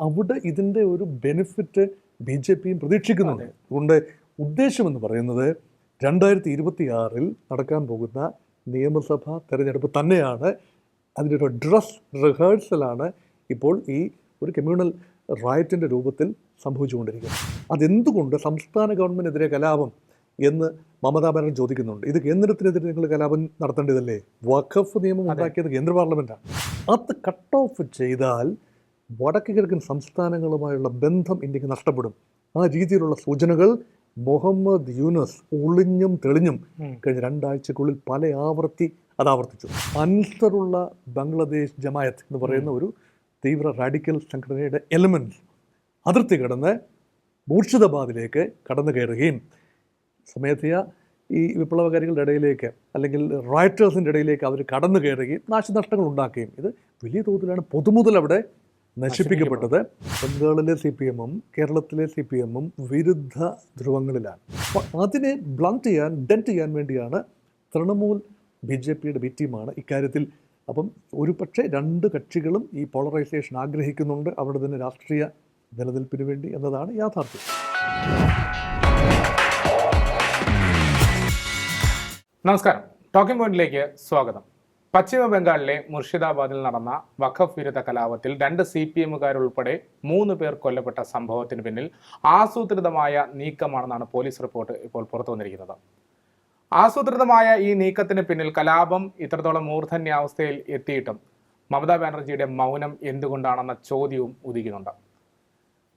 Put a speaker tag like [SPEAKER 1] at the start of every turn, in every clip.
[SPEAKER 1] അവിടെ ഇതിന്റെ ഒരു ബെനിഫിറ്റ് ബി ജെ പിയും പ്രതീക്ഷിക്കുന്നുണ്ട്. അതുകൊണ്ട് ഉദ്ദേശമെന്ന് പറയുന്നത് രണ്ടായിരത്തി ഇരുപത്തി ആറിൽ നടക്കാൻ പോകുന്ന നിയമസഭാ തെരഞ്ഞെടുപ്പ് തന്നെയാണ് അതിന്റെ ഒരു ഡ്രസ് റിഹേഴ്സലാണ് ഇപ്പോൾ ഈ ഒരു കമ്മ്യൂണൽ റൈറ്റിന്റെ രൂപത്തിൽ സംഭവിച്ചുകൊണ്ടിരിക്കുന്നത്. അതെന്തുകൊണ്ട് സംസ്ഥാന ഗവൺമെന്റിനെതിരെ കലാപം എന്ന് മമതാ ബാനർജി ചോദിക്കുന്നുണ്ട്. ഇത് കേന്ദ്രത്തിനെതിരെ നിങ്ങൾ കലാപം നടത്തേണ്ടതല്ലേ? വഖഫ് നിയമം ഉണ്ടാക്കിയത് കേന്ദ്ര പാർലമെന്റാണ് അത് കട്ട് ഓഫ് ചെയ്താൽ വടക്ക് കിഴക്കൻ സംസ്ഥാനങ്ങളുമായുള്ള ബന്ധം ഇന്ത്യയ്ക്ക് നഷ്ടപ്പെടും. ആ രീതിയിലുള്ള സൂചനകൾ മുഹമ്മദ് യൂനസ് ഒളിഞ്ഞും തെളിഞ്ഞും. കഴിഞ്ഞ രണ്ടാഴ്ചക്കുള്ളിൽ പല ആവർത്തി അത് ആവർത്തിച്ചു. അൻസറുള്ള ബംഗ്ലാദേശ് ജമായത്ത് എന്ന് പറയുന്ന ഒരു തീവ്ര റാഡിക്കൽ സംഘടനയുടെ എലമെന്റ് അതിർത്തി കടന്ന് മൂർഷിദാബാദിലേക്ക് കടന്നു കയറുകയും സ്വമേധയ ഈ വിപ്ലവകാരികളുടെ ഇടയിലേക്ക് അല്ലെങ്കിൽ റൈറ്റേഴ്സിന്റെ ഇടയിലേക്ക് അവർ കടന്നു കയറുകയും നാശനഷ്ടങ്ങൾ ഉണ്ടാക്കുകയും ഇത് വലിയ തോതിലാണ് പൊതുമുതൽ അവിടെ നശിപ്പിക്കപ്പെട്ടത് ബംഗാളിലെ സി പി എമ്മും കേരളത്തിലെ സി പി എമ്മും വിരുദ്ധ ധ്രുവങ്ങളിലാണ്. അപ്പോൾ അതിനെ ബ്ലണ്ട് ചെയ്യാൻ ഡെന്റ് ചെയ്യാൻ വേണ്ടിയാണ് തൃണമൂൽ ബി ജെ പിയുടെ ബി ടീമാണ് ഇക്കാര്യത്തിൽ. അപ്പം ഒരു പക്ഷേ രണ്ട് കക്ഷികളും ഈ പോളറൈസേഷൻ ആഗ്രഹിക്കുന്നുണ്ട്. അവിടെ തന്നെ രാഷ്ട്രീയ നിലനിൽപ്പിന് വേണ്ടി എന്നതാണ് യാഥാർത്ഥ്യം.
[SPEAKER 2] നമസ്കാരം. ടോക്കിംഗ് പോയിന്റിലേക്ക് സ്വാഗതം. പശ്ചിമ ബംഗാളിലെ മുർഷിദാബാദിൽ നടന്ന വഖഫ് വിരുദ്ധ കലാപത്തിൽ രണ്ട് സി പി എമ്മുകാരുൾപ്പെടെ മൂന്ന് പേർ കൊല്ലപ്പെട്ട സംഭവത്തിന് പിന്നിൽ ആസൂത്രിതമായ നീക്കമാണെന്നാണ് പോലീസ് റിപ്പോർട്ട് ഇപ്പോൾ പുറത്തു വന്നിരിക്കുന്നത്. ആസൂത്രിതമായ ഈ നീക്കത്തിന് പിന്നിൽ കലാപം ഇത്രത്തോളം മൂർധന്യാവസ്ഥയിൽ എത്തിയിട്ടും മമതാ ബാനർജിയുടെ മൗനം എന്തുകൊണ്ടാണെന്ന ചോദ്യവും ഉദിക്കുന്നുണ്ട്.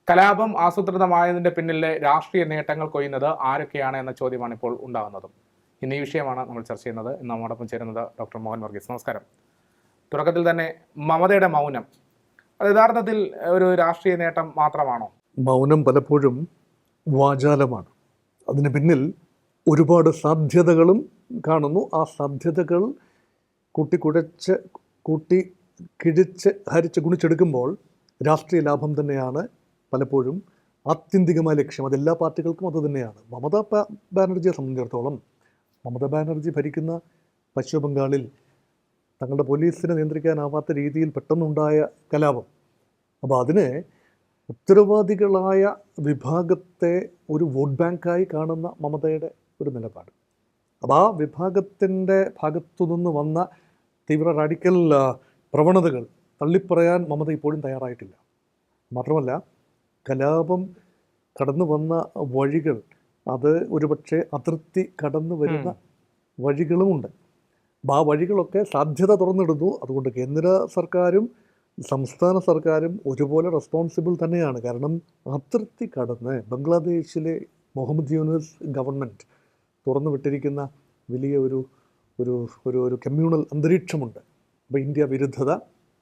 [SPEAKER 2] കലാപം ആസൂത്രിതമായതിന്റെ പിന്നിലെ രാഷ്ട്രീയ നേട്ടങ്ങൾ കൊയ്യുന്നത് ആരൊക്കെയാണ് എന്ന ചോദ്യമാണ് ഇപ്പോൾ ഉണ്ടാകുന്നതും. ഇന്ന് ഈ വിഷയമാണ് നമ്മൾ ചർച്ച ചെയ്യുന്നത്. ഇന്ന് നമ്മോടൊപ്പം ചേരുന്നത് ഡോക്ടർ മോഹൻ വർഗീസ്. നമസ്കാരം. തുടക്കത്തിൽ തന്നെ മമതയുടെ മൗനം. അത് യഥാർത്ഥത്തിൽ ഒരു രാഷ്ട്രീയ നേട്ടം മാത്രമാണോ?
[SPEAKER 1] മൗനം പലപ്പോഴും വാചാലമാണ്. അതിന് പിന്നിൽ ഒരുപാട് സാധ്യതകളും കാണുന്നു. ആ സാധ്യതകൾ കൂട്ടിക്കുഴച്ച് കൂട്ടി കിഴിച്ച് ഹരിച്ച് ഗുണിച്ചെടുക്കുമ്പോൾ രാഷ്ട്രീയ ലാഭം തന്നെയാണ് പലപ്പോഴും ആത്യന്തികമായ ലക്ഷ്യം. അതെല്ലാ പാർട്ടികൾക്കും അത് തന്നെയാണ്. മമതാ ബാനർജിയെ സംബന്ധിച്ചിടത്തോളം മമതാ ബാനർജി ഭരിക്കുന്ന പശ്ചിമ ബംഗാളിൽ തങ്ങളുടെ പോലീസിനെ നിയന്ത്രിക്കാനാവാത്ത രീതിയിൽ പെട്ടെന്നുണ്ടായ കലാപം. അപ്പോൾ അതിനെ ഉത്തരവാദികളായ വിഭാഗത്തെ ഒരു വോട്ട് ബാങ്കായി കാണുന്ന മമതയുടെ ഒരു നിലപാട്. അപ്പോൾ ആ വിഭാഗത്തിന്റെ ഭാഗത്തുനിന്ന് വന്ന തീവ്ര റാഡിക്കൽ പ്രവണതകൾ തള്ളിപ്പറയാൻ മമത ഇപ്പോഴും തയ്യാറായിട്ടില്ല. മാത്രമല്ല കലാപം കടന്നു വന്ന വഴികൾ അത് ഒരുപക്ഷെ അതിർത്തി കടന്നു വരുന്ന വഴികളുമുണ്ട് ആ വഴികളൊക്കെ സാധ്യത തുറന്നിടുന്നു. അതുകൊണ്ട് കേന്ദ്ര സർക്കാരും സംസ്ഥാന സർക്കാരും ഒരുപോലെ റെസ്പോൺസിബിൾ തന്നെയാണ്. കാരണം അതിർത്തി കടന്ന് ബംഗ്ലാദേശിലെ മുഹമ്മദ് യൂനിസ് ഗവൺമെന്റ് തുറന്നു വിട്ടിരിക്കുന്ന വലിയ ഒരു ഒരു ഒരു ഒരു കമ്മ്യൂണൽ അന്തരീക്ഷമുണ്ട്. അപ്പോൾ ഇന്ത്യ വിരുദ്ധത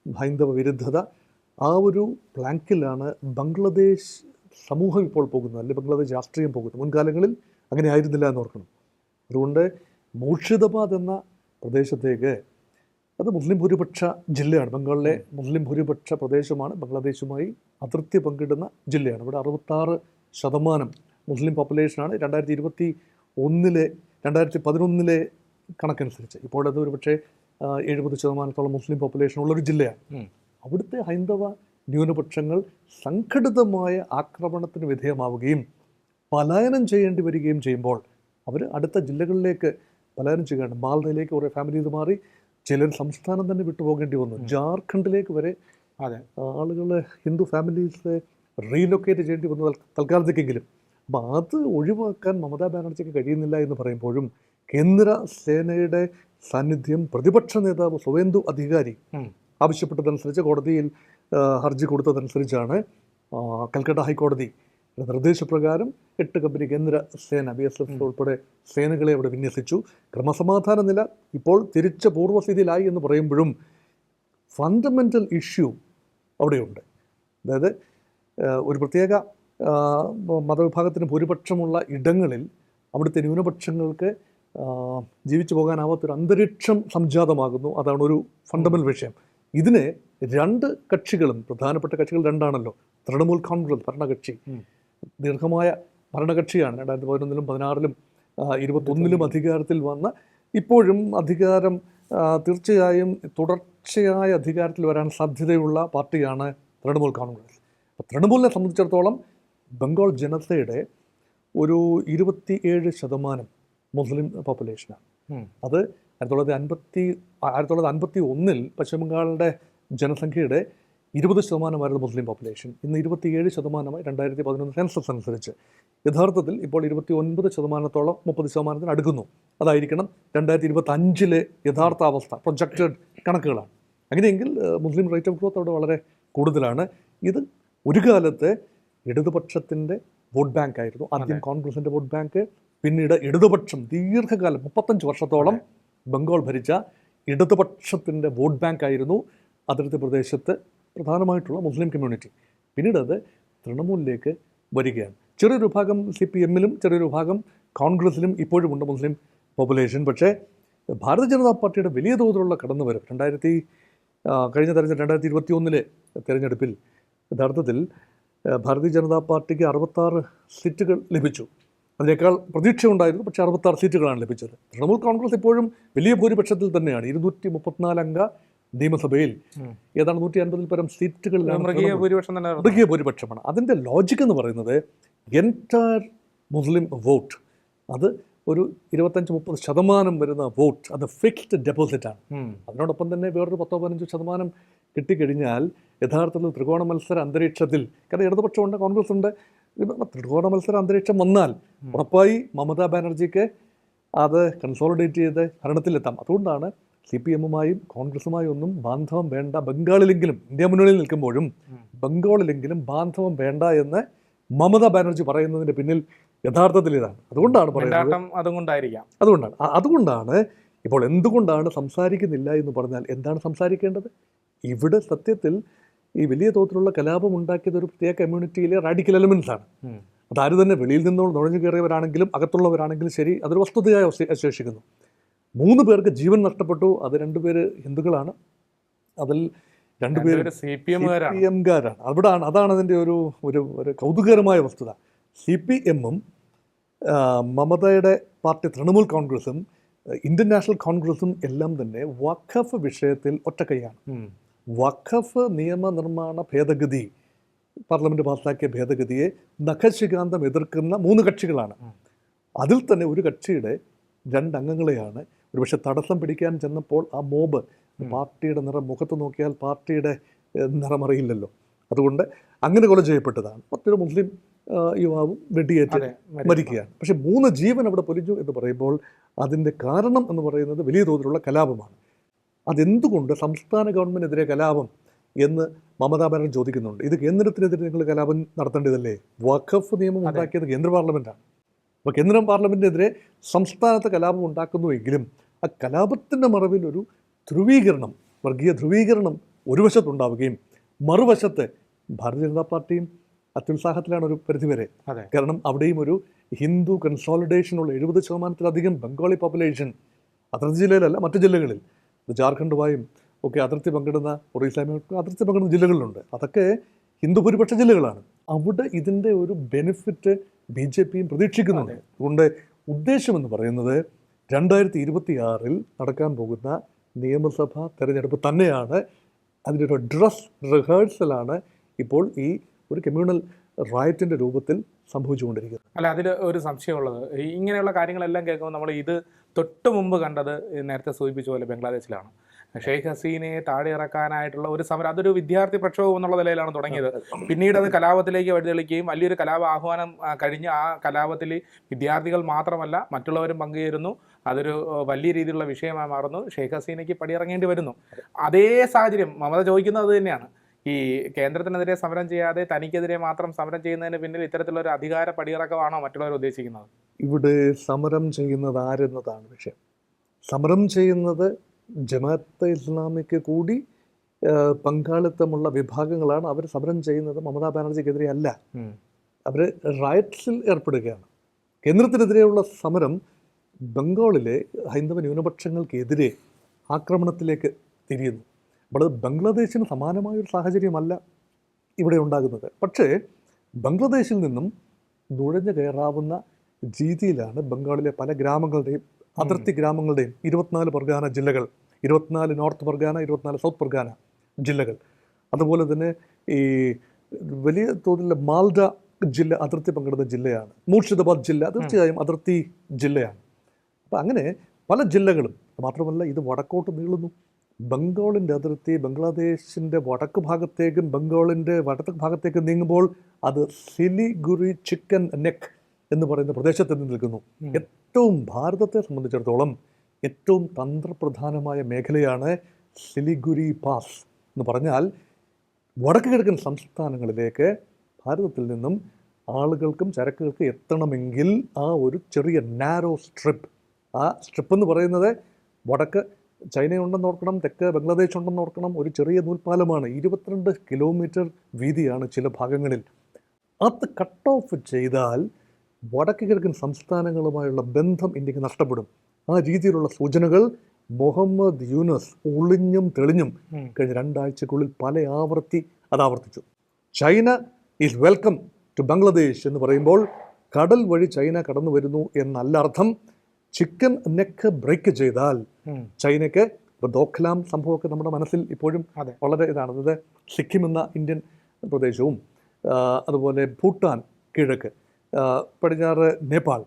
[SPEAKER 1] ഹൈന്ദവ വിരുദ്ധത ആ ഒരു പ്ലാങ്കിലാണ് ബംഗ്ലാദേശ് സമൂഹം ഇപ്പോൾ പോകുന്നത് അല്ലെങ്കിൽ ബംഗ്ലാദേശ് രാഷ്ട്രീയം പോകുന്നു. മുൻകാലങ്ങളിൽ അങ്ങനെ ആയിരുന്നില്ല എന്ന് ഓർക്കണം. അതുകൊണ്ട് മൂർഷിദാബാദ് എന്ന പ്രദേശത്തേക്ക് അത് മുസ്ലിം ഭൂരിപക്ഷ ജില്ലയാണ്. ബംഗാളിലെ മുസ്ലിം ഭൂരിപക്ഷ പ്രദേശമാണ് ബംഗ്ലാദേശുമായി അതിർത്തി പങ്കിടുന്ന ജില്ലയാണ്. ഇവിടെ അറുപത്താറ് ശതമാനം മുസ്ലിം പോപ്പുലേഷനാണ് രണ്ടായിരത്തി ഇരുപത്തി ഒന്നിലെ രണ്ടായിരത്തി പതിനൊന്നിലെ കണക്കനുസരിച്ച്. ഇപ്പോൾ അത് ഒരുപക്ഷെ ആ, എഴുപത് ശതമാനത്തോളം മുസ്ലിം പോപ്പുലേഷൻ ഉള്ളൊരു ജില്ലയാണ്. അവിടുത്തെ ഹൈന്ദവ ന്യൂനപക്ഷങ്ങൾ സംഘടിതമായ ആക്രമണത്തിന് വിധേയമാവുകയും പലായനം ചെയ്യേണ്ടി വരികയും ചെയ്യുമ്പോൾ അവർ അടുത്ത ജില്ലകളിലേക്ക് പലായനം ചെയ്യുകയാണ്. മാൽദയിലേക്ക് കുറേ ഫാമിലി ഇത് മാറി ചിലർ സംസ്ഥാനം തന്നെ വിട്ടുപോകേണ്ടി വന്നു. ജാർഖണ്ഡിലേക്ക് വരെ
[SPEAKER 2] അതെ.
[SPEAKER 1] ആളുകൾ ഹിന്ദു ഫാമിലീസ് റീലൊക്കേറ്റ് ചെയ്യേണ്ടി വന്നു തൽ- തൽക്കാലത്തേക്കെങ്കിലും. അപ്പം അത് ഒഴിവാക്കാൻ മമതാ ബാനർജിക്ക് കഴിയുന്നില്ല എന്ന് പറയുമ്പോഴും കേന്ദ്ര സേനയുടെ സാന്നിധ്യം പ്രതിപക്ഷ നേതാവ് സുവേന്ദു അധികാരി. ആവശ്യപ്പെട്ടതനുസരിച്ച് കോടതിയിൽ ഹർജി കൊടുത്തതനുസരിച്ചാണ് കൽക്കട്ട ഹൈക്കോടതി നിർദ്ദേശപ്രകാരം എട്ട് കമ്പനി കേന്ദ്ര സേന ബി എസ് എഫ് ഉൾപ്പെടെ സേനകളെ അവിടെ വിന്യസിച്ചു. ക്രമസമാധാന നില ഇപ്പോൾ തിരിച്ച പൂർവസ്ഥിതിയിലായി എന്ന് പറയുമ്പോഴും ഫണ്ടമെന്റൽ ഇഷ്യൂ അവിടെയുണ്ട്. അതായത് ഒരു പ്രത്യേക മതവിഭാഗത്തിന് ഭൂരിപക്ഷമുള്ള ഇടങ്ങളിൽ അവിടുത്തെ ന്യൂനപക്ഷങ്ങൾക്ക് ജീവിച്ചു പോകാനാവാത്തൊരു അന്തരീക്ഷം സംജാതമാകുന്നു. അതാണ് ഒരു ഫണ്ടമെന്റൽ വിഷയം. ഇതിനെ രണ്ട് കക്ഷികളും പ്രധാനപ്പെട്ട കക്ഷികൾ രണ്ടാണല്ലോ. തൃണമൂൽ കോൺഗ്രസ് ഭരണകക്ഷി. ദീർഘമായ ഭരണകക്ഷിയാണ്. രണ്ടായിരത്തി പതിനൊന്നിലും പതിനാറിലും ഇരുപത്തൊന്നിലും അധികാരത്തിൽ വന്ന ഇപ്പോഴും അധികാരം തീർച്ചയായും തുടർച്ചയായ അധികാരത്തിൽ വരാൻ സാധ്യതയുള്ള പാർട്ടിയാണ് തൃണമൂൽ കോൺഗ്രസ്. അപ്പോൾ തൃണമൂലിനെ സംബന്ധിച്ചിടത്തോളം ബംഗാൾ ജനതയുടെ ഒരു ഇരുപത്തിയേഴ് ശതമാനം മുസ്ലിം പോപ്പുലേഷനാണ്. അത് ആയിരത്തി തൊള്ളായിരത്തി അൻപത്തി ആയിരത്തി തൊള്ളായിരത്തി അൻപത്തി ഒന്നിൽ പശ്ചിമ ബംഗാളിന്റെ ജനസംഖ്യയുടെ ഇരുപത് ശതമാനമായിരുന്നു മുസ്ലിം പോപ്പുലേഷൻ ഇന്ന് ഇരുപത്തിയേഴ് ശതമാനമായി രണ്ടായിരത്തി പതിനൊന്ന് സെൻസസ് അനുസരിച്ച്. യഥാർത്ഥത്തിൽ ഇപ്പോൾ ഇരുപത്തി ഒൻപത് ശതമാനത്തോളം മുപ്പത് ശതമാനത്തിന് അടുക്കുന്നു. അതായിരിക്കണം രണ്ടായിരത്തി ഇരുപത്തി അഞ്ചിലെ യഥാർത്ഥ അവസ്ഥ പ്രൊജക്റ്റഡ് കണക്കുകളാണ്. അങ്ങനെയെങ്കിൽ മുസ്ലിം റേറ്റ് ഓഫ് ഗ്രോത്ത് അവിടെ വളരെ കൂടുതലാണ്. ഇത് ഒരു കാലത്ത് ഇടതുപക്ഷത്തിന്റെ വോട്ട് ബാങ്ക് ആയിരുന്നു. ആദ്യം കോൺഗ്രസിന്റെ വോട്ട് ബാങ്ക് പിന്നീട് ഇടതുപക്ഷം ദീർഘകാലം മുപ്പത്തഞ്ച് വർഷത്തോളം ബംഗാൾ ഭരിച്ച ഇടതുപക്ഷത്തിന്റെ വോട്ട് ബാങ്ക് ആയിരുന്നു അതിർത്തി പ്രദേശത്ത് പ്രധാനമായിട്ടുള്ള മുസ്ലിം കമ്മ്യൂണിറ്റി. പിന്നീട് അത് തൃണമൂലിലേക്ക് വരികയാണ്. ചെറിയൊരു ഭാഗം സി പി എമ്മിലും ചെറിയൊരു ഭാഗം കോൺഗ്രസിലും ഇപ്പോഴുമുണ്ട് മുസ്ലിം പോപ്പുലേഷൻ. പക്ഷേ ഭാരതീയ ജനതാ പാർട്ടിയുടെ വലിയ തോതിലുള്ള കടന്നുവരവ് രണ്ടായിരത്തി കഴിഞ്ഞ തെരഞ്ഞെടുപ്പ് രണ്ടായിരത്തി ഇരുപത്തി ഒന്നിലെ തെരഞ്ഞെടുപ്പിൽ യഥാർത്ഥത്തിൽ ഭാരതീയ ജനതാ പാർട്ടിക്ക് അറുപത്താറ് സീറ്റുകൾ ലഭിച്ചു. അതിനേക്കാൾ പ്രതീക്ഷ ഉണ്ടായിരുന്നു പക്ഷേ അറുപത്താറ് സീറ്റുകളാണ് ലഭിച്ചത്. തൃണമൂൽ കോൺഗ്രസ് ഇപ്പോഴും വലിയ ഭൂരിപക്ഷത്തിൽ തന്നെയാണ്. ഇരുന്നൂറ്റി മുപ്പത്തിനാല് അംഗ നിയമസഭയിൽ ഏതാണ് നൂറ്റി അൻപതിൽ പരം സീറ്റുകളിലാണ്
[SPEAKER 2] മൃഗീയ.
[SPEAKER 1] ഭൂരിപക്ഷമാണ്. അതിന്റെ ലോജിക് എന്ന് പറയുന്നത് എന്റയർ മുസ്ലിം വോട്ട്. അത് ഒരു ഇരുപത്തഞ്ച് മുപ്പത് ശതമാനം വരുന്ന വോട്ട്. അത് ഫിക്സ്ഡ് ഡെപ്പോസിറ്റാണ്. അതിനോടൊപ്പം തന്നെ വേറൊരു പത്തോ പതിനഞ്ചോ ശതമാനം കിട്ടിക്കഴിഞ്ഞാൽ യഥാർത്ഥത്തിൽ ത്രികോണ മത്സര അന്തരീക്ഷത്തിൽ കാരണം ഇടതുപക്ഷമുണ്ട് കോൺഗ്രസ് ഉണ്ട് ത്രികോണ മത്സര അന്തരീക്ഷം വന്നാൽ ഉറപ്പായി മമതാ ബാനർജിക്ക് അത് കൺസോളിഡേറ്റ് ചെയ്ത് ഭരണത്തിലെത്താം. അതുകൊണ്ടാണ് സി പി എമ്മുമായും കോൺഗ്രസുമായും ഒന്നും ബാന്ധവം വേണ്ട ബംഗാളിലെങ്കിലും ഇന്ത്യ മുന്നണിയിൽ നിൽക്കുമ്പോഴും. ബംഗാളിലെങ്കിലും ബാന്ധവം വേണ്ട എന്ന് മമതാ ബാനർജി പറയുന്നതിന്റെ പിന്നിൽ യഥാർത്ഥത്തിൽ ഇതാണ്. അതുകൊണ്ടാണ് പറയുന്നത്.
[SPEAKER 2] അതുകൊണ്ടായിരിക്കാം. അതും കൊണ്ടായിരിക്കാം
[SPEAKER 1] അതുകൊണ്ടാണ് അതുകൊണ്ടാണ് ഇപ്പോൾ എന്തുകൊണ്ടാണ് സംസാരിക്കുന്നില്ല എന്ന് പറഞ്ഞാൽ എന്താണ് സംസാരിക്കേണ്ടത്? ഇവിടെ സത്യത്തിൽ ഈ വലിയ തോതിലുള്ള കലാപം ഉണ്ടാക്കിയത് ഒരു പ്രത്യേക കമ്മ്യൂണിറ്റിയിലെ റാഡിക്കൽ എലമെൻസ് ആണ്. അതാരും തന്നെ വെളിയിൽ നിന്നോ നുഴഞ്ഞു കയറിയവരാണെങ്കിലും അകത്തുള്ളവരാണെങ്കിലും ശരി അതൊരു വസ്തുതയായി അവശേഷിക്കുന്നു. മൂന്ന് പേർക്ക് ജീവൻ നഷ്ടപ്പെട്ടു അത് രണ്ടുപേര് ഹിന്ദുക്കളാണ്. അതിൽ രണ്ടുപേര്
[SPEAKER 2] സി പി
[SPEAKER 1] എംകാരാണ് അവിടാണ് അതാണ് അതിന്റെ ഒരു ഒരു ഒരു കൗതുകകരമായ വസ്തുത. സി പി എമ്മും മമതയുടെ പാർട്ടി തൃണമൂൽ കോൺഗ്രസും ഇന്ത്യൻ നാഷണൽ കോൺഗ്രസും എല്ലാം തന്നെ വഖഫ് വിഷയത്തിൽ ഒറ്റക്കൈയാണ്. വഖഫ് നിയമനിർമ്മാണ ഭേദഗതി പാർലമെന്റ് പാസ്സാക്കിയ ഭേദഗതിയെ നഖശികാന്തം എതിർക്കുന്ന മൂന്ന് കക്ഷികളാണ്. അതിൽ തന്നെ ഒരു കക്ഷിയുടെ രണ്ടംഗങ്ങളെയാണ്. ഒരുപക്ഷെ തടസ്സം പിടിക്കാൻ ചെന്നപ്പോൾ ആ മോബ് പാർട്ടിയുടെ നിറം മുഖത്ത് നോക്കിയാൽ പാർട്ടിയുടെ നിറമറിയില്ലല്ലോ അതുകൊണ്ട് അങ്ങനെ കൊല ചെയ്യപ്പെട്ടതാണ്. മറ്റൊരു മുസ്ലിം യുവാവും വെടിയേറ്റ് മരിക്കുകയാണ്. പക്ഷെ മൂന്ന് ജീവൻ അവിടെ പൊലിഞ്ഞു എന്ന് പറയുമ്പോൾ അതിന്റെ കാരണം എന്ന് പറയുന്നത് വലിയ തോതിലുള്ള കലാപമാണ്. അതെന്തുകൊണ്ട് സംസ്ഥാന ഗവൺമെന്റിനെതിരെ കലാപം എന്ന് മമതാ ബാനർജി ചോദിക്കുന്നുണ്ട്. ഇത് കേന്ദ്രത്തിനെതിരെ നിങ്ങൾ കലാപം നടത്തേണ്ടതല്ലേ? വഖഫ് നിയമം ഉണ്ടാക്കിയത് കേന്ദ്ര പാർലമെന്റാണ് അപ്പോൾ കേന്ദ്ര പാർലമെന്റിനെതിരെ സംസ്ഥാനത്ത് കലാപം ഉണ്ടാക്കുന്നുവെങ്കിലും ആ കലാപത്തിന്റെ മറവിൽ ഒരു ധ്രുവീകരണം വർഗീയ ധ്രുവീകരണം ഒരു വശത്തുണ്ടാവുകയും മറുവശത്ത് ഭാരതീയ ജനതാ പാർട്ടിയും അത്യുത്സാഹത്തിലാണ് ഒരു പരിധിവരെ കാരണം അവിടെയും ഒരു ഹിന്ദു കൺസോളിഡേഷനുള്ള എഴുപത് ശതമാനത്തിലധികം ബംഗാളി പോപ്പുലേഷൻ അതിർത്തി ജില്ലയിലല്ല മറ്റു ജില്ലകളിൽ. ജാർഖണ്ഡുമായും ഒക്കെ അതിർത്തി പങ്കിടുന്ന ഒറീസയുമായും അതിർത്തി പങ്കിടുന്ന ജില്ലകളിലുണ്ട്. അതൊക്കെ ഹിന്ദുഭൂരിപക്ഷ ജില്ലകളാണ്. അവിടെ ഇതിന്റെ ഒരു ബെനിഫിറ്റ് ബി ജെ പിയും പ്രതീക്ഷിക്കുന്നുണ്ട് അതുകൊണ്ട് ഉദ്ദേശമെന്ന് പറയുന്നത് രണ്ടായിരത്തി ഇരുപത്തി ആറിൽ നടക്കാൻ പോകുന്ന നിയമസഭാ തെരഞ്ഞെടുപ്പ് തന്നെയാണ് അതിന്റെ ഒരു ഡ്രസ് റിഹേഴ്സലാണ് ഇപ്പോൾ ഈ ഒരു കമ്മ്യൂണൽ റൈറ്റിന്റെ രൂപത്തിൽ സംഭവിച്ചുകൊണ്ടിരിക്കുന്നത്
[SPEAKER 2] അല്ല അതിൽ ഒരു സംശയമുള്ളത്. ഇങ്ങനെയുള്ള കാര്യങ്ങളെല്ലാം കേൾക്കുമ്പോൾ നമ്മൾ ഇത് തൊട്ട് മുമ്പ് കണ്ടത് നേരത്തെ സൂചിപ്പിച്ച പോലെ ബംഗ്ലാദേശിലാണ്. ഷെയ്ഖ് ഹസീനയെ താഴെ ഇറക്കാനായിട്ടുള്ള ഒരു സമരം അതൊരു വിദ്യാർത്ഥി പ്രക്ഷോഭം എന്നുള്ള നിലയിലാണ് തുടങ്ങിയത്. പിന്നീട് അത് കലാപത്തിലേക്ക് വഴിതെളിക്കുകയും വലിയൊരു കലാപ ആഹ്വാനം കഴിഞ്ഞ് ആ കലാപത്തിൽ വിദ്യാർത്ഥികൾ മാത്രമല്ല മറ്റുള്ളവരും പങ്കുചേരുന്നു. അതൊരു വലിയ രീതിയിലുള്ള വിഷയമായി മാറുന്നു. ഷെയ്ഖ് ഹസീനയ്ക്ക് പടിയിറങ്ങേണ്ടി വരുന്നു. അതേ സാഹചര്യം മമത ചോദിക്കുന്നത് തന്നെയാണ്. ഈ കേന്ദ്രത്തിനെതിരെ സമരം ചെയ്യാതെ തനിക്കെതിരെ മാത്രം സമരം ചെയ്യുന്നതിന് പിന്നിൽ ഇത്തരത്തിലുള്ള ഒരു അധികാര പടിയിറക്കമാണോ മറ്റുള്ളവർ ഉദ്ദേശിക്കുന്നത്?
[SPEAKER 1] ഇവിടെ സമരം ചെയ്യുന്നത് ആരെന്നതാണ് വിഷയം. സമരം ചെയ്യുന്നത് ജമാഅത്തെ ഇസ്ലാമിക്ക് കൂടി പങ്കാളിത്തമുള്ള വിഭാഗങ്ങളാണ്. അവർ സമരം ചെയ്യുന്നത് മമതാ ബാനർജിക്കെതിരെ അല്ല. അവർ റൈറ്റ്സിൽ ഏർപ്പെടുകയാണ്. കേന്ദ്രത്തിനെതിരെയുള്ള സമരം ബംഗാളിലെ ഹൈന്ദവ ന്യൂനപക്ഷങ്ങൾക്കെതിരെ ആക്രമണത്തിലേക്ക് തിരിയുന്നു. അപ്പോൾ അത് ബംഗ്ലാദേശിന് സമാനമായ ഒരു സാഹചര്യമല്ല ഇവിടെ ഉണ്ടാകുന്നത്. പക്ഷേ ബംഗ്ലാദേശിൽ നിന്നും നുഴഞ്ഞു കയറാവുന്ന രീതിയിലാണ് ബംഗാളിലെ പല ഗ്രാമങ്ങളുടെയും അതിർത്തി ഗ്രാമങ്ങളുടെയും ഇരുപത്തിനാല് പർഗാന ജില്ലകൾ ഇരുപത്തിനാല് നോർത്ത് പർഗാന ഇരുപത്തിനാല് സൗത്ത് പർഗാന ജില്ലകൾ. അതുപോലെ തന്നെ ഈ വലിയ തോതിൽ മാൽഡ ജില്ല അതിർത്തി പങ്കിടുന്ന ജില്ലയാണ്. മൂർഷിദാബാദ് ജില്ല തീർച്ചയായും അതിർത്തി ജില്ലയാണ്. അപ്പം അങ്ങനെ പല ജില്ലകളും മാത്രമല്ല ഇത് വടക്കോട്ട് നീളുന്നു. ബംഗാളിന്റെ അതിർത്തി ബംഗ്ലാദേശിന്റെ വടക്ക് ഭാഗത്തേക്കും ബംഗാളിന്റെ വടക്ക് ഭാഗത്തേക്കും നീങ്ങുമ്പോൾ അത് സിലിഗുരി ചിക്കൻ നെക്ക് എന്ന് പറയുന്ന പ്രദേശത്ത് നിൽക്കുന്നു. ഏറ്റവും ഭാരതത്തെ സംബന്ധിച്ചിടത്തോളം ഏറ്റവും തന്ത്രപ്രധാനമായ മേഖലയാണ് സിലിഗുരി പാസ് എന്ന് പറഞ്ഞാൽ വടക്ക് കിഴക്കൻ സംസ്ഥാനങ്ങളിലേക്ക് ഭാരതത്തിൽ നിന്നും ആളുകൾക്കും ചരക്കുകൾക്കും എത്തണമെങ്കിൽ ആ ഒരു ചെറിയ നാരോ സ്ട്രിപ്പ്. ആ സ്ട്രിപ്പ് എന്ന് പറയുന്നത് വടക്ക് ചൈനയുണ്ടെന്ന് ഓർക്കണം തെക്ക് ബംഗ്ലാദേശ് ഉണ്ടെന്ന് ഓർക്കണം ഒരു ചെറിയ നൂൽപ്പാലമാണ്. ഇരുപത്തിരണ്ട് കിലോമീറ്റർ വീതിയാണ് ചില ഭാഗങ്ങളിൽ. അത് കട്ട് ഓഫ് ചെയ്താൽ വടക്ക് കിഴക്കൻ സംസ്ഥാനങ്ങളുമായുള്ള ബന്ധം ഇന്ത്യയ്ക്ക് നഷ്ടപ്പെടും. ആ രീതിയിലുള്ള സൂചനകൾ മുഹമ്മദ് യൂനസ് ഒളിഞ്ഞും തെളിഞ്ഞും കഴിഞ്ഞ രണ്ടാഴ്ചക്കുള്ളിൽ പല ആവർത്തി അത് ആവർത്തിച്ചു. China is welcome to Bangladesh എന്ന് പറയുമ്പോൾ കടൽ വഴി ചൈന കടന്നു വരുന്നു എന്നല്ല അർത്ഥം. ചിക്കൻ നെക്ക് ബ്രേക്ക് ചെയ്താൽ. ചൈനയ്ക്ക് ഇപ്പോൾ ദോഖ്ലാം സംഭവമൊക്കെ നമ്മുടെ മനസ്സിൽ ഇപ്പോഴും
[SPEAKER 2] അതെ.
[SPEAKER 1] വളരെ ഇതാണ് അതായത് സിക്കിം എന്ന ഇന്ത്യൻ പ്രദേശവും അതുപോലെ ഭൂട്ടാൻ കിഴക്ക് പടിഞ്ഞാറ് നേപ്പാൾ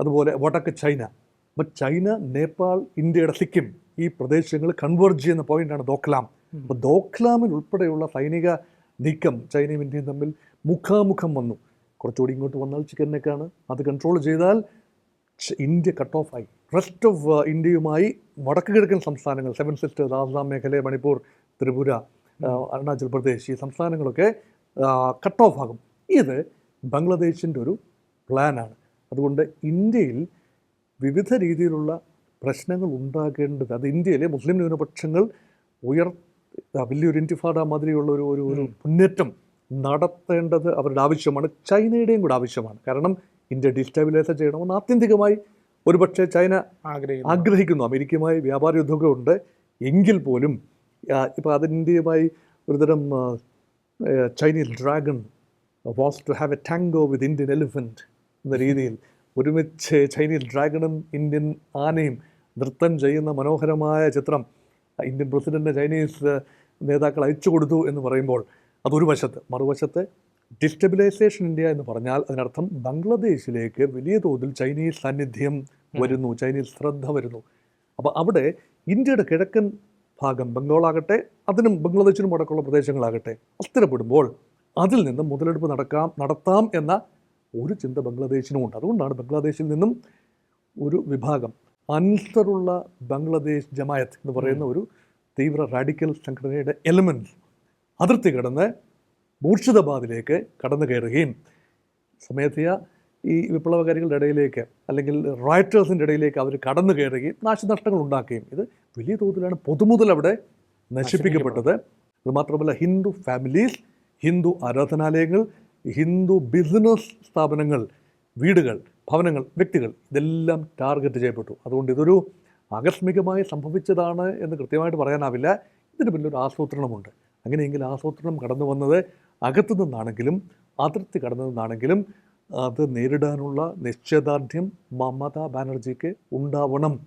[SPEAKER 1] അതുപോലെ വടക്ക് ചൈന അപ്പം ചൈന നേപ്പാൾ ഇന്ത്യയുടെ സിക്കിം ഈ പ്രദേശങ്ങൾ കൺവേർജ് ചെയ്യുന്ന പോയിന്റാണ് ദോഖ്ലാം. അപ്പോൾ ദോഖ്ലാമിൽ ഉൾപ്പെടെയുള്ള സൈനിക നീക്കം ചൈനയും ഇന്ത്യയും തമ്മിൽ മുഖാമുഖം വന്നു കുറച്ചുകൂടി ഇങ്ങോട്ട് വന്നാൽ ചിക്കൻ നെക്കാണ് അത് കൺട്രോൾ ചെയ്താൽ ഇന്ത്യ കട്ട് ഓഫ് ആയി. റെസ്റ്റ് ഓഫ് ഇന്ത്യയുമായി വടക്ക് കിഴക്കൻ സംസ്ഥാനങ്ങൾ സെവൻ സിസ്റ്റേഴ്സ് ആസാം മേഖല മണിപ്പൂർ ത്രിപുര അരുണാചൽ പ്രദേശ് ഈ സംസ്ഥാനങ്ങളൊക്കെ കട്ട് ഓഫ് ആകും. ഇത് ബംഗ്ലാദേശിന്റെ ഒരു പ്ലാനാണ് അതുകൊണ്ട് ഇന്ത്യയിൽ വിവിധ രീതിയിലുള്ള പ്രശ്നങ്ങൾ ഉണ്ടാകേണ്ടത് അത് ഇന്ത്യയിലെ മുസ്ലിം ന്യൂനപക്ഷങ്ങൾ ഉയർ വലിയൊരു ഇന്റിഫാഡ മാതിരിയുള്ള ഒരു ഒരു മുന്നേറ്റം നടത്തേണ്ടത് അവരുടെ ആവശ്യമാണ്. ചൈനയുടെയും കൂടെ ആവശ്യമാണ്. കാരണം ഇന്ത്യ ഡിസ്റ്റബിലൈസ് ചെയ്യണമെന്ന് ആത്യന്തികമായി ഒരുപക്ഷെ ചൈന
[SPEAKER 2] ആഗ്രഹിക്കുന്നു.
[SPEAKER 1] ആഗ്രഹിക്കുന്നു. അമേരിക്കയുമായി വ്യാപാര യുദ്ധമൊക്കെ ഉണ്ട്. എങ്കിൽ പോലും ഇപ്പോൾ അത് ഇന്ത്യയുമായി ഒരുതരം Chinese dragon was to have a tango with Indian elephant എന്ന രീതിയിൽ ഒരുമിച്ച് ചൈനീസ് ഡ്രാഗണും ഇന്ത്യൻ ആനയും നൃത്തം ചെയ്യുന്ന മനോഹരമായ ചിത്രം ഇന്ത്യൻ പ്രസിഡന്റ് ചൈനീസ് നേതാക്കൾ അയച്ചു കൊടുത്തു എന്ന് പറയുമ്പോൾ അതൊരു വശത്ത് മറുവശത്ത് ഡിസ്റ്റബിലൈസേഷൻ ഇന്ത്യ എന്ന് പറഞ്ഞാൽ അതിനർത്ഥം ബംഗ്ലാദേശിലേക്ക് വലിയ തോതിൽ ചൈനീസ് സാന്നിധ്യം വരുന്നു ചൈനീസ് ശ്രദ്ധ വരുന്നു. അപ്പോൾ അവിടെ ഇന്ത്യയുടെ കിഴക്കൻ ഭാഗം ബംഗാളാകട്ടെ അതിനും ബംഗ്ലാദേശിനും അടക്കമുള്ള പ്രദേശങ്ങളാകട്ടെ അസ്ഥിരപ്പെടുമ്പോൾ അതിൽ നിന്ന് മുതലെടുപ്പ് നടക്കാം നടത്താം എന്ന ഒരു ചിന്ത ബംഗ്ലാദേശിനും ഉണ്ട്. അതുകൊണ്ടാണ് ബംഗ്ലാദേശിൽ നിന്നും ഒരു വിഭാഗം അൻസറുള്ള ബംഗ്ലാദേശ് ജമായത്ത് എന്ന് പറയുന്ന ഒരു തീവ്ര റാഡിക്കൽ സംഘടനയുടെ എലമെന്റ്സ് അതിർത്തി കടന്ന് മൂർഷിദാബാദിലേക്ക് കടന്നു കയറുകയും സ്വമേധയ ഈ വിപ്ലവകാരികളുടെ ഇടയിലേക്ക് അല്ലെങ്കിൽ റൈറ്റേഴ്സിന്റെ ഇടയിലേക്ക് അവർ കടന്നു കയറുകയും നാശനഷ്ടങ്ങൾ ഉണ്ടാക്കുകയും ഇത് വലിയ തോതിലാണ് പൊതുമുതൽ അവിടെ നശിപ്പിക്കപ്പെട്ടത്. അതുമാത്രമല്ല ഹിന്ദു ഫാമിലീസ് ഹിന്ദു ആരാധനാലയങ്ങൾ ഹിന്ദു ബിസിനസ് സ്ഥാപനങ്ങൾ വീടുകൾ ഭവനങ്ങൾ വ്യക്തികൾ ഇതെല്ലാം ടാർഗറ്റ് ചെയ്യപ്പെട്ടു. അതുകൊണ്ട് ഇതൊരു ആകസ്മികമായി സംഭവിച്ചതാണ് എന്ന് കൃത്യമായിട്ട് പറയാനാവില്ല. ഇതിന് പിന്നിലൊരു ആസൂത്രണമുണ്ട്. അങ്ങനെയെങ്കിൽ ആസൂത്രണം കടന്നു വന്നത് അകത്തു നിന്നാണെങ്കിലും അതിർത്തി കടന്നു നിന്നാണെങ്കിലും അത് നേരിടാനുള്ള നിശ്ചയദാർഢ്യം മമതാ ബാനർജിക്ക് ഉണ്ടാവണം.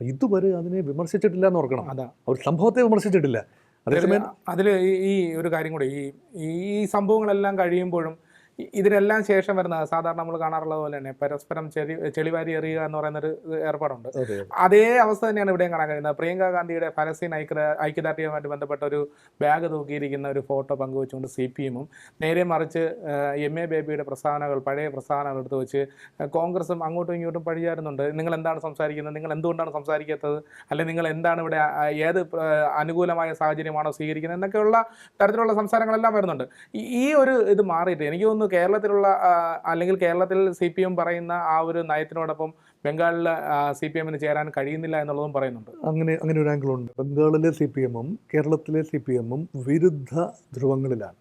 [SPEAKER 1] ഇതുവരെ അതിനെ വിമർശിച്ചിട്ടില്ല എന്ന് ഓർക്കണം.
[SPEAKER 2] അതാ.
[SPEAKER 1] അവർ സംഭവത്തെ വിമർശിച്ചിട്ടില്ല. അതേസമയം
[SPEAKER 2] അതിൽ ഈ ഒരു കാര്യം കൂടെ ഈ ഈ സംഭവങ്ങളെല്ലാം കഴിയുമ്പോഴും ഇതിനെല്ലാം ശേഷം വരുന്ന സാധാരണ നമ്മൾ കാണാറുള്ളത് പോലെ തന്നെ പരസ്പരം ചെളി ചെളിവാരി എറിയുക എന്ന് പറയുന്ന ഒരു ഏർപ്പാടുണ്ട്.
[SPEAKER 1] അതേ
[SPEAKER 2] അവസ്ഥ തന്നെയാണ് ഇവിടെയും കാണാൻ കഴിയുന്നത്. പ്രിയങ്ക ഗാന്ധിയുടെ ഫലസ്തീൻ ഐക്യ ഐക്യദാർഢ്യവുമായിട്ട് ബന്ധപ്പെട്ട ഒരു ബാഗ് തൂക്കിയിരിക്കുന്ന ഒരു ഫോട്ടോ പങ്കുവെച്ചുകൊണ്ട് സി പി എമ്മും നേരെ മറിച്ച് എം എ ബേബിയുടെ പ്രസ്താവനകൾ പഴയ പ്രസ്താവനകൾ എടുത്ത് വെച്ച് കോൺഗ്രസും അങ്ങോട്ടും ഇങ്ങോട്ടും പഴിയാറുന്നുണ്ട്. നിങ്ങൾ എന്താണ് സംസാരിക്കുന്നത്? നിങ്ങൾ എന്തുകൊണ്ടാണ് സംസാരിക്കാത്തത്? അല്ലെങ്കിൽ നിങ്ങൾ എന്താണ് ഇവിടെ ഏത് അനുകൂലമായ സാഹചര്യമാണോ സ്വീകരിക്കുന്നത്? എന്നൊക്കെയുള്ള തരത്തിലുള്ള സംസാരങ്ങളെല്ലാം വരുന്നുണ്ട്. ഈ ഒരു ഇത് മാറിയിട്ട് എനിക്ക് തോന്നുന്നു കേരളത്തിലുള്ള അല്ലെങ്കിൽ കേരളത്തിൽ സി പി എം പറയുന്ന ആ ഒരു നയത്തിനോടൊപ്പം ബംഗാളിൽ സി പി എമ്മിന് ചേരാൻ കഴിയുന്നില്ല എന്നുള്ളതും പറയുന്നുണ്ട്.
[SPEAKER 1] അങ്ങനെ അങ്ങനെ ഒരു ആംഗിൾ ഉണ്ട്. ബംഗാളിലെ സി പി എമ്മും കേരളത്തിലെ സി പി എമ്മും വിരുദ്ധ ധ്രുവങ്ങളിലാണ്.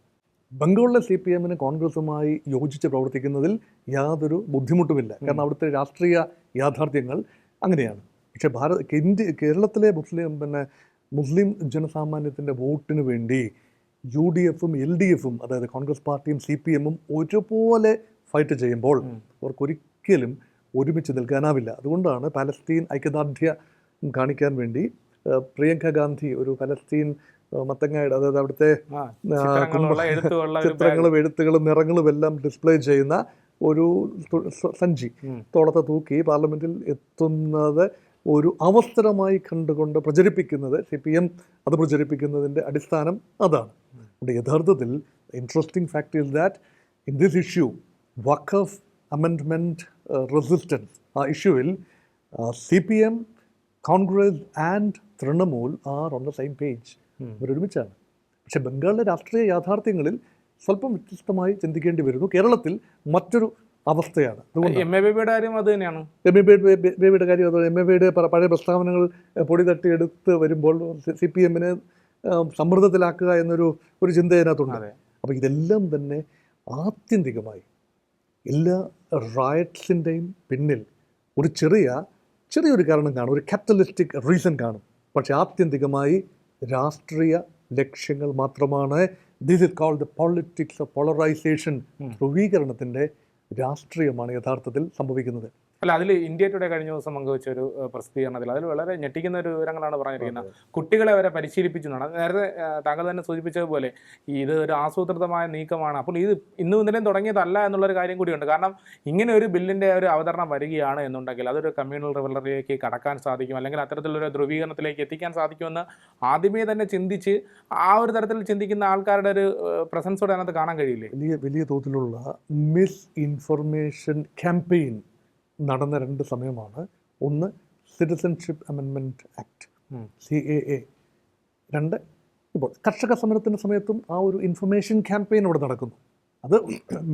[SPEAKER 1] ബംഗാളിലെ സി പി എമ്മിന് കോൺഗ്രസുമായി യോജിച്ച് പ്രവർത്തിക്കുന്നതിൽ യാതൊരു ബുദ്ധിമുട്ടുമില്ല. കാരണം അവിടുത്തെ രാഷ്ട്രീയ യാഥാർത്ഥ്യങ്ങൾ അങ്ങനെയാണ്. പക്ഷെ ഭാരത് ഇന്ത്യ കേരളത്തിലെ മുസ്ലിം പിന്നെ മുസ്ലിം ജനസാമാന്യത്തിന്റെ വോട്ടിന് വേണ്ടി യു ഡി എഫും എൽ ഡി എഫും അതായത് കോൺഗ്രസ് പാർട്ടിയും സി പി എമ്മും ഒരുപോലെ ഫൈറ്റ് ചെയ്യുമ്പോൾ. അവർക്കൊരിക്കലും ഒരുമിച്ച് നിൽക്കാനാവില്ല അതുകൊണ്ടാണ് പാലസ്തീൻ ഐക്യദാർഢ്യ കാണിക്കാൻ വേണ്ടി പ്രിയങ്ക ഗാന്ധി ഒരു പലസ്തീൻ മത്തങ്ങയുടെ അതായത് അവിടുത്തെ ചിത്രങ്ങളും എഴുത്തുകളും നിറങ്ങളും എല്ലാം ഡിസ്പ്ലേ ചെയ്യുന്ന ഒരു സഞ്ചി. തോളത്തെ തൂക്കി പാർലമെന്റിൽ എത്തുന്നത് ഒരു അവസരമായി കണ്ടുകൊണ്ട് പ്രചരിപ്പിക്കുന്നത് സി പി എം അത് പ്രചരിപ്പിക്കുന്നതിന്റെ അടിസ്ഥാനം അതാണ് അതുകൊണ്ട് യഥാർത്ഥത്തിൽ interesting fact is that in this issue Waqf amendment resistance ആ ഇഷ്യൂവിൽ C P M Congress and Trinamool are on the same page ഇവരൊരുമിച്ചാണ് പക്ഷെ ബംഗാളിലെ രാഷ്ട്രീയ യാഥാർത്ഥ്യങ്ങളിൽ സ്വല്പം വ്യത്യസ്തമായി ചിന്തിക്കേണ്ടി വരുന്നു. കേരളത്തിൽ മറ്റൊരു അവസ്ഥയാണ്. അതുകൊണ്ട്
[SPEAKER 2] എം എ ബേബിയുടെ കാര്യം അത് തന്നെയാണ്.
[SPEAKER 1] എം എ ബേബിയുടെ കാര്യം അത് എം എ ബിയുടെ പഴയ പ്രസ്താവനകൾ പൊടി തട്ടി എടുത്ത് വരുമ്പോൾ സി പി എമ്മിനെ സമ്മർദ്ദത്തിലാക്കുക എന്നൊരു ഒരു ചിന്ത അതിനകത്തുണ്ട്
[SPEAKER 2] അതെ.
[SPEAKER 1] അപ്പോൾ ഇതെല്ലാം തന്നെ ആത്യന്തികമായി എല്ലാ റയറ്റ്സിന്റെയും പിന്നിൽ ഒരു ചെറിയ ചെറിയൊരു കാരണം കാണും. ഒരു കാറ്റലിസ്റ്റിക് റീസൺ കാണും. പക്ഷേ ആത്യന്തികമായി രാഷ്ട്രീയ ലക്ഷ്യങ്ങൾ മാത്രമാണ് this is called the politics of polarisation ധ്രുവീകരണത്തിന്റെ രാഷ്ട്രീയമാണ് യഥാർത്ഥത്തിൽ സംഭവിക്കുന്നത്.
[SPEAKER 2] അല്ല അതിൽ ഇന്ത്യ ടുഡേ കഴിഞ്ഞ ദിവസം പങ്കുവെച്ച ഒരു പ്രസിദ്ധീകരണത്തിൽ അതിൽ വളരെ ഞെട്ടിക്കുന്ന ഒരു വിവരങ്ങളാണ് പറഞ്ഞിരിക്കുന്നത്. കുട്ടികളെ വരെ പരിശീലിപ്പിച്ചു എന്നാണ്. നേരത്തെ താങ്കൾ തന്നെ സൂചിപ്പിച്ചതുപോലെ ഇത് ഒരു ആസൂത്രിതമായ നീക്കമാണ്. അപ്പോൾ ഇത് ഇന്നും ഇന്നലെയും തുടങ്ങിയതല്ല എന്നുള്ളൊരു കാര്യം കൂടിയുണ്ട്. കാരണം ഇങ്ങനെ ഒരു ബില്ലിന്റെ ഒരു അവതരണം വരികയാണ് എന്നുണ്ടെങ്കിൽ അതൊരു കമ്മ്യൂണൽ റിവലറിലേക്ക് കടക്കാൻ സാധിക്കും. അല്ലെങ്കിൽ അത്തരത്തിലൊരു ധ്രുവീകരണത്തിലേക്ക് എത്തിക്കാൻ സാധിക്കുമെന്ന് ആദ്യമേ തന്നെ ചിന്തിച്ച് ആ ഒരു തരത്തിൽ ചിന്തിക്കുന്ന ആൾക്കാരുടെ ഒരു പ്രസൻസോടെ അതിനകത്ത് കാണാൻ കഴിയില്ലേ?
[SPEAKER 1] വലിയ വലിയ തോതിലുള്ള മിസ് ഇൻഫർമേഷൻ ക്യാമ്പയിൻ നടന്ന രണ്ട് സമയമാണ്. ഒന്ന് സിറ്റിസൺഷിപ്പ് അമെൻമെന്റ് ആക്ട്. സി എ എ രണ്ട് ഇപ്പോൾ കർഷക സമരത്തിന്റെ സമയത്തും ആ ഒരു ഇൻഫർമേഷൻ ക്യാമ്പയിൻ അവിടെ നടക്കുന്നു. അത്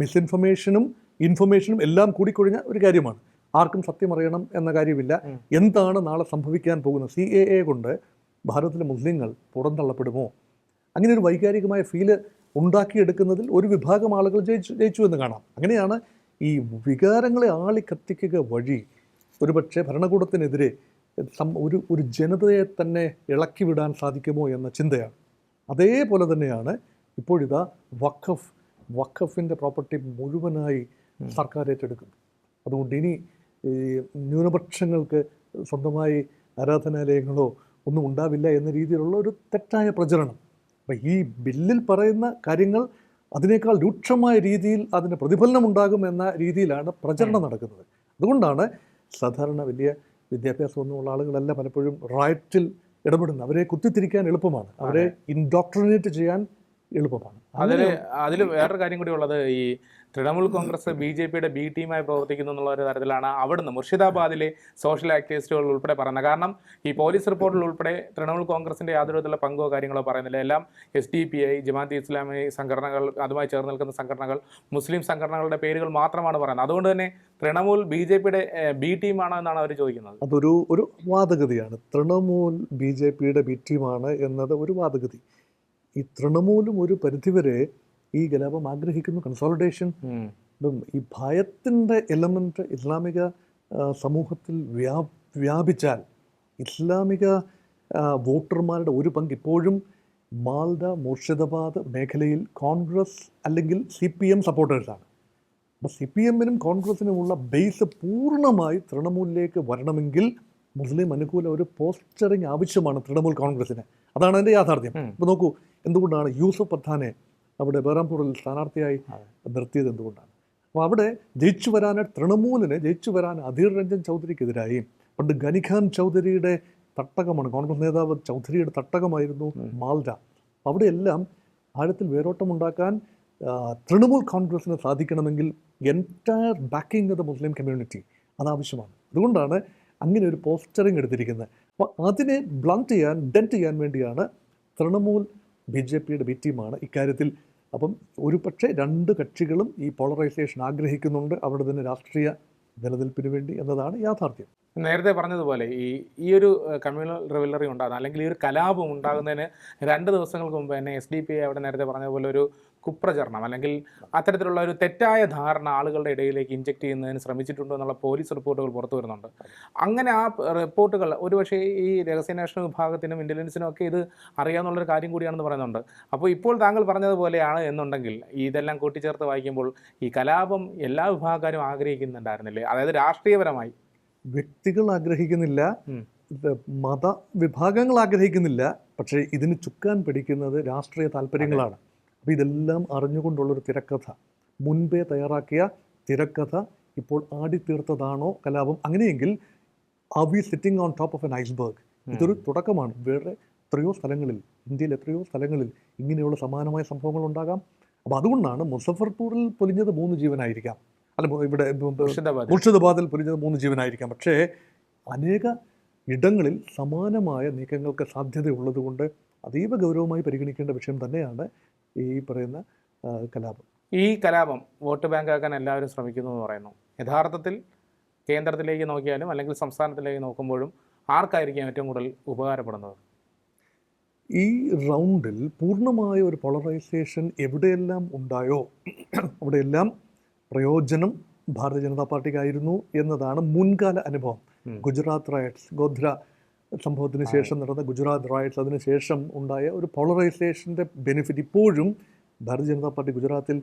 [SPEAKER 1] മിസ്ഇൻഫർമേഷനും ഇൻഫർമേഷനും എല്ലാം കൂടിക്കൊഴിഞ്ഞ ഒരു കാര്യമാണ്. ആർക്കും സത്യം അറിയണം എന്ന കാര്യമില്ല. എന്താണ് നാളെ സംഭവിക്കാൻ പോകുന്നത്? സി എ എ കൊണ്ട് ഭാരതത്തിലെ മുസ്ലിങ്ങൾ പുറന്തള്ളപ്പെടുമോ അങ്ങനെ ഒരു വൈകാരികമായ ഫീൽ ഉണ്ടാക്കിയെടുക്കുന്നതിൽ ഒരു വിഭാഗം ആളുകൾ ജയിച്ചു ജയിച്ചു എന്ന് കാണാം. അങ്ങനെയാണ് ഈ വികാരങ്ങളെ ആളി കത്തിക്കുക വഴി ഒരുപക്ഷെ ഭരണകൂടത്തിനെതിരെ ഒരു ഒരു ജനതയെ തന്നെ ഇളക്കി വിടാൻ സാധിക്കുമോ എന്ന ചിന്തയാണ്. അതേപോലെ തന്നെയാണ് ഇപ്പോഴിതാ വഖഫ് വഖഫിന്റെ പ്രോപ്പർട്ടി മുഴുവനായി സർക്കാർ ഏറ്റെടുക്കുന്നു. അതുകൊണ്ട് ഇനി ഈ ന്യൂനപക്ഷങ്ങൾക്ക് സ്വന്തമായി ആരാധനാലയങ്ങളോ ഒന്നും ഉണ്ടാവില്ല എന്ന രീതിയിലുള്ള ഒരു തെറ്റായ പ്രചരണം. അപ്പം ഈ ബില്ലിൽ പറയുന്ന കാര്യങ്ങൾ അതിനേക്കാൾ രൂക്ഷമായ രീതിയിൽ അതിന് പ്രതിഫലനം ഉണ്ടാകും എന്ന രീതിയിലാണ് പ്രചരണം നടക്കുന്നത്. അതുകൊണ്ടാണ് സാധാരണ വലിയ വിദ്യാഭ്യാസമൊന്നുമുള്ള ആളുകളല്ല പലപ്പോഴും റൈറ്റിൽ ഇടപെടുന്നത്. അവരെ കുത്തിത്തിരിക്കാൻ എളുപ്പമാണ്. അവരെ ഇൻഡോക്ട്രിനേറ്റ് ചെയ്യാൻ എളുപ്പമാണ്.
[SPEAKER 2] അതിൽ അതിൽ വേറൊരു കാര്യം കൂടി ഉള്ളത് ഈ തൃണമൂൽ കോൺഗ്രസ് ബി ജെ പിയുടെ ബി ടീമായി പ്രവർത്തിക്കുന്നു എന്നുള്ള ഒരു തരത്തിലാണ് അവിടുന്ന് മുർഷിദാബാദിലെ സോഷ്യൽ ആക്ടിവിസ്റ്റുകൾ ഉൾപ്പെടെ പറയുന്നത്. കാരണം ഈ പോലീസ് റിപ്പോർട്ടിൽ ഉൾപ്പെടെ തൃണമൂൽ കോൺഗ്രസിന്റെ യാതൊരു വിധത്തിലുള്ള പങ്കോ കാര്യങ്ങളോ പറയുന്നില്ല. എല്ലാം S D P I Jamaat Islami സംഘടനകൾ അതുമായി ചേർന്ന് നിൽക്കുന്ന സംഘടനകൾ മുസ്ലിം സംഘടനകളുടെ പേരുകൾ മാത്രമാണ് പറയുന്നത്. അതുകൊണ്ട് തന്നെ തൃണമൂൽ ബി ജെ പിയുടെ ബി ടീമാണോ എന്നാണ് അവർ ചോദിക്കുന്നത്.
[SPEAKER 1] അതൊരു ഒരു വാദഗതിയാണ്. തൃണമൂൽ ബി ജെ പിയുടെ ബി ടീമാണ് എന്നത് ഒരു വാദഗതി. ഈ തൃണമൂലും ഒരു പരിധിവരെ ഈ കലാപം ആഗ്രഹിക്കുന്നു. കൺസോളിഡേഷൻ ഈ ഭയത്തിന്റെ എലമെന്റ് ഇസ്ലാമിക സമൂഹത്തിൽ വ്യാ വ്യാപിച്ചാൽ ഇസ്ലാമിക വോട്ടർമാരുടെ ഒരു പങ്ക് ഇപ്പോഴും മാൽഡ മുർഷിദാബാദ് മേഖലയിൽ കോൺഗ്രസ് അല്ലെങ്കിൽ സി പി എം സപ്പോർട്ടേഴ്സാണ്. അപ്പോൾ സി പി എമ്മിനും കോൺഗ്രസിനുമുള്ള ബേസ് പൂർണമായി തൃണമൂലിലേക്ക് വരണമെങ്കിൽ മുസ്ലിം അനുകൂല ഒരു പോസ്റ്ററിങ് ആവശ്യമാണ് തൃണമൂൽ കോൺഗ്രസ്സിന് അതാണ് അതിന്റെ യാഥാർത്ഥ്യം. ഇപ്പോൾ നോക്കൂ എന്തുകൊണ്ടാണ് യൂസഫ് പത്താനെ അവിടെ ബഹ്റാംപൂറിൽ സ്ഥാനാർത്ഥിയായി നിർത്തിയത് എന്തുകൊണ്ടാണ്? അപ്പോൾ അവിടെ ജയിച്ചു വരാൻ തൃണമൂലിന് ജയിച്ചു വരാൻ അധീർ രഞ്ജൻ ചൗധരിക്കെതിരായി. പണ്ട് ഖനിഖാൻ ചൗധരിയുടെ തട്ടകമാണ് കോൺഗ്രസ് നേതാവ് ചൗധരിയുടെ തട്ടകമായിരുന്നു മാൽഡ. അവിടെയെല്ലാം ആഴത്തിൽ വേരോട്ടമുണ്ടാക്കാൻ തൃണമൂൽ കോൺഗ്രസിന് സാധിക്കണമെങ്കിൽ entire backing of the Muslim community അതാവശ്യമാണ് അതുകൊണ്ടാണ് അങ്ങനെ ഒരു പോസ്റ്ററിങ് എടുത്തിരിക്കുന്നത്. അപ്പോൾ അതിനെ ബ്ലണ്ട് ചെയ്യാൻ ഡെന്റ് ചെയ്യാൻ വേണ്ടിയാണ് തൃണമൂൽ ബി ജെ പിയുടെ ബി ടീമാണ് ഇക്കാര്യത്തിൽ. അപ്പം ഒരു പക്ഷേ രണ്ട് കക്ഷികളും ഈ പോളറൈസേഷൻ ആഗ്രഹിക്കുന്നുണ്ട്. അവിടെ തന്നെ രാഷ്ട്രീയ നിലനിൽപ്പിന് വേണ്ടി എന്നതാണ് യാഥാർത്ഥ്യം.
[SPEAKER 2] നേരത്തെ പറഞ്ഞതുപോലെ ഈ ഈ ഒരു കമ്മ്യൂണൽ റിവലറി ഉണ്ടാകുന്ന അല്ലെങ്കിൽ ഈ ഒരു കലാപം ഉണ്ടാകുന്നതിന് രണ്ട് ദിവസങ്ങൾക്ക് മുമ്പ് തന്നെ എസ് ഡി പി അവിടെ നേരത്തെ പറഞ്ഞതുപോലെ ഒരു കുപ്രചരണം അല്ലെങ്കിൽ അത്തരത്തിലുള്ള ഒരു തെറ്റായ ധാരണ ആളുകളുടെ ഇടയിലേക്ക് ഇഞ്ചെക്ട് ചെയ്യുന്നതിന് ശ്രമിച്ചിട്ടുണ്ടോ എന്നുള്ള പോലീസ് റിപ്പോർട്ടുകൾ പുറത്തു വരുന്നുണ്ട്. അങ്ങനെ ആ റിപ്പോർട്ടുകൾ ഒരുപക്ഷെ ഈ രഹസ്യാന്വേഷണ വിഭാഗത്തിനും ഇന്റലിജൻസിനും ഒക്കെ ഇത് അറിയാവുന്നുള്ളൊരു കാര്യം കൂടിയാണെന്ന് പറയുന്നുണ്ട്. അപ്പോൾ ഇപ്പോൾ താങ്കൾ പറഞ്ഞതുപോലെയാണ് എന്നുണ്ടെങ്കിൽ ഇതെല്ലാം കൂട്ടിച്ചേർത്ത് വായിക്കുമ്പോൾ ഈ കലാപം എല്ലാ വിഭാഗക്കാരും ആഗ്രഹിക്കുന്നുണ്ടായിരുന്നില്ലേ? അതായത് രാഷ്ട്രീയപരമായി.
[SPEAKER 1] വ്യക്തികൾ ആഗ്രഹിക്കുന്നില്ല മത വിഭാഗങ്ങൾ ആഗ്രഹിക്കുന്നില്ല പക്ഷേ ഇതിന് ചുക്കാൻ പിടിക്കുന്നത് രാഷ്ട്രീയ താല്പര്യങ്ങളാണ്. അപ്പോൾ ഇതെല്ലാം അറിഞ്ഞുകൊണ്ടുള്ളൊരു തിരക്കഥ. മുൻപേ തയ്യാറാക്കിയ തിരക്കഥ ഇപ്പോൾ ആടിത്തീർത്തതാണോ കലാപം? അങ്ങനെയെങ്കിൽ are we sitting on top of an iceberg ഇതൊരു തുടക്കമാണ്. വേറെ എത്രയോ സ്ഥലങ്ങളിൽ ഇന്ത്യയിൽ എത്രയോ സ്ഥലങ്ങളിൽ ഇങ്ങനെയുള്ള സമാനമായ സംഭവങ്ങൾ ഉണ്ടാകാം. അപ്പോൾ അതുകൊണ്ടാണ് മുസഫർപൂരിൽ പൊലിഞ്ഞത് മൂന്ന് ജീവനായിരിക്കാം. അല്ല ഇവിടെ
[SPEAKER 2] മുർഷിദാബാദ്
[SPEAKER 1] മുർഷിദാബാദിൽ പൊലിഞ്ഞത് മൂന്ന് ജീവനായിരിക്കാം. പക്ഷേ അനേക ഇടങ്ങളിൽ സമാനമായ നീക്കങ്ങൾക്ക് സാധ്യതയുള്ളതുകൊണ്ട് അതീവ ഗൗരവമായി പരിഗണിക്കേണ്ട വിഷയം തന്നെയാണ് ഈ പറയുന്ന കലാപം.
[SPEAKER 2] ഈ കലാപം വോട്ട് ബാങ്കാക്കാൻ എല്ലാവരും ശ്രമിക്കുന്നു എന്ന് പറയുന്നു. യഥാർത്ഥത്തിൽ കേന്ദ്രത്തിലേക്ക് നോക്കിയാലും അല്ലെങ്കിൽ സംസ്ഥാനത്തിലേക്ക് നോക്കുമ്പോഴും ആർക്കായിരിക്കും ഏറ്റവും കൂടുതൽ ഉപകാരപ്പെടുന്നത്?
[SPEAKER 1] ഈ റൗണ്ടിൽ പൂർണമായ ഒരു പോളറൈസേഷൻ എവിടെയെല്ലാം ഉണ്ടായോ? അവിടെയെല്ലാം പ്രയോജനം ഭാരതീയ ജനതാ പാർട്ടിക്കായിരുന്നു എന്നതാണ് മുൻകാല അനുഭവം. ഗുജറാത്ത് റയറ്റ്സ് ഗോധ്ര സംഭവത്തിന് ശേഷം നടന്ന ഗുജറാത്ത് റയറ്റ്സ് അതിന് ശേഷം ഉണ്ടായ ഒരു പോളറൈസേഷന്റെ ബെനിഫിറ്റ് ഇപ്പോഴും ഭാരതീയ ജനതാ പാർട്ടി ഗുജറാത്തിൽ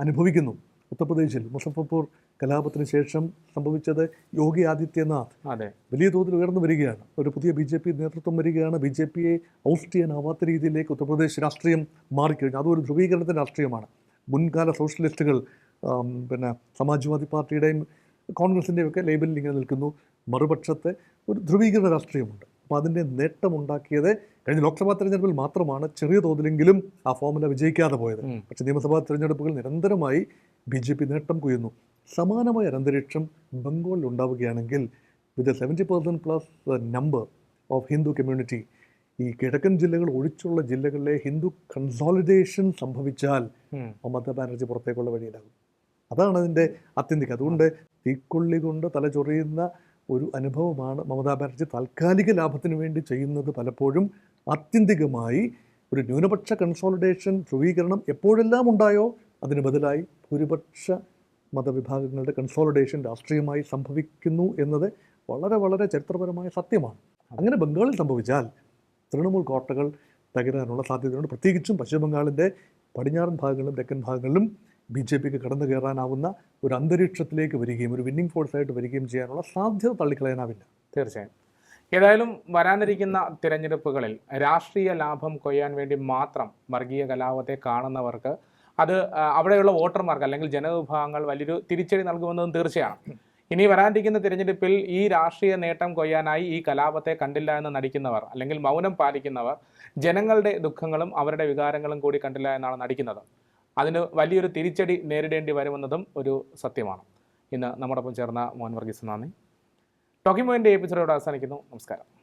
[SPEAKER 1] അനുഭവിക്കുന്നു. ഉത്തർപ്രദേശിൽ മുസഫർപൂർ കലാപത്തിന് ശേഷം സംഭവിച്ചത് യോഗി ആദിത്യനാഥ്.
[SPEAKER 2] അതെ.
[SPEAKER 1] വലിയ തോതിൽ ഉയർന്നു വരികയാണ്. ഒരു പുതിയ ബി ജെ പി നേതൃത്വം വരികയാണ്. ബി ജെ പിയെ ഔസ്റ്റ് ചെയ്യാനാവാത്ത രീതിയിലേക്ക് ഉത്തർപ്രദേശ് രാഷ്ട്രീയം മാറിക്കഴിഞ്ഞു. അതൊരു ധ്രുവീകരണത്തിന്റെ രാഷ്ട്രീയമാണ്. മുൻകാല സോഷ്യലിസ്റ്റുകൾ പിന്നെ സമാജ്വാദി പാർട്ടിയുടെയും കോൺഗ്രസിന്റെയും ഒക്കെ ലേബലിൽ ഇങ്ങനെ നിൽക്കുന്നു. മറുപക്ഷത്തെ ഒരു ധ്രുവീകൃത രാഷ്ട്രീയമുണ്ട്. അപ്പോൾ അതിന്റെ നേട്ടമുണ്ടാക്കിയത് കഴിഞ്ഞ ലോക്സഭാ തെരഞ്ഞെടുപ്പിൽ മാത്രമാണ് ചെറിയ തോതിലെങ്കിലും ആ ഫോർമുല വിജയിക്കാതെ പോയത്. പക്ഷെ നിയമസഭാ തെരഞ്ഞെടുപ്പുകൾ നിരന്തരമായി ബി ജെ പി നേട്ടം കൊയ്യുന്നു. സമാനമായ അന്തരീക്ഷം ബംഗാളിൽ ഉണ്ടാവുകയാണെങ്കിൽ with seventy percent plus number of Hindu community ഈ കിഴക്കൻ ജില്ലകൾ ഒഴിച്ചുള്ള ജില്ലകളിലെ ഹിന്ദു കൺസോളിഡേഷൻ സംഭവിച്ചാൽ. മമതാ ബാനർജി പുറത്തേക്കുള്ള വഴിയിലാകും. അതാണ് അതിന്റെ അത്യന്തിക അതുകൊണ്ട് തീക്കൊള്ളി കൊണ്ട് തലചൊറിയുന്ന ഒരു അനുഭവമാണ് മമതാ ബാനർജി താൽക്കാലിക ലാഭത്തിന് വേണ്ടി ചെയ്യുന്നത് പലപ്പോഴും ആത്യന്തികമായി. ഒരു ന്യൂനപക്ഷ കൺസോളിഡേഷൻ ധ്രുവീകരണം എപ്പോഴെല്ലാം ഉണ്ടായോ? അതിന് ബദലായി ഭൂരിപക്ഷ മതവിഭാഗങ്ങളുടെ കൺസോളിഡേഷൻ രാഷ്ട്രീയമായി സംഭവിക്കുന്നു എന്നത് വളരെ വളരെ ചരിത്രപരമായ സത്യമാണ്. അങ്ങനെ ബംഗാളിൽ സംഭവിച്ചാൽ തൃണമൂൽ കോട്ടകൾ തകരാനുള്ള സാധ്യതയുണ്ട്. പ്രത്യേകിച്ചും പശ്ചിമ ബംഗാളിന്റെ പടിഞ്ഞാറൻ ഭാഗങ്ങളിലും തെക്കൻ ഭാഗങ്ങളിലും ബി ജെ പിക്ക് കടന്നു കയറാനാവുന്ന ഒരു അന്തരീക്ഷത്തിലേക്ക് വരികയും ഒരു വിന്നിംഗ് ഫോഴ്സായിട്ട് വരികയും ചെയ്യാനുള്ള സാധ്യത തള്ളിക്കളയാനാവില്ല.
[SPEAKER 2] തീർച്ചയായും. ഏതായാലും വരാനിരിക്കുന്ന തിരഞ്ഞെടുപ്പുകളിൽ രാഷ്ട്രീയ ലാഭം കൊയ്യാൻ വേണ്ടി മാത്രം വർഗീയ കലാപത്തെ കാണുന്നവർക്ക് അത് അവിടെയുള്ള വോട്ടർമാർക്ക് അല്ലെങ്കിൽ ജനവിഭാഗങ്ങൾ വലിയൊരു തിരിച്ചടി നൽകുമെന്നതും തീർച്ചയാണ്. ഇനി വരാനിരിക്കുന്ന തിരഞ്ഞെടുപ്പിൽ ഈ രാഷ്ട്രീയ നേട്ടം കൊയ്യാനായി ഈ കലാപത്തെ കണ്ടില്ല എന്ന് നടിക്കുന്നവർ അല്ലെങ്കിൽ മൗനം പാലിക്കുന്നവർ ജനങ്ങളുടെ ദുഃഖങ്ങളും അവരുടെ വികാരങ്ങളും കൂടി കണ്ടില്ല എന്നാണ് നടിക്കുന്നത്. അതിന് വലിയൊരു തിരിച്ചടി നേരിടേണ്ടി വരുമെന്നതും ഒരു സത്യമാണ്. ഇന്ന് നമ്മോടൊപ്പം ചേർന്ന മോഹൻ വർഗീസ് നന്ദി. ടോക്കിംഗ് പോയിന്റ് എപ്പിസോഡോട് അവസാനിക്കുന്നു. നമസ്കാരം.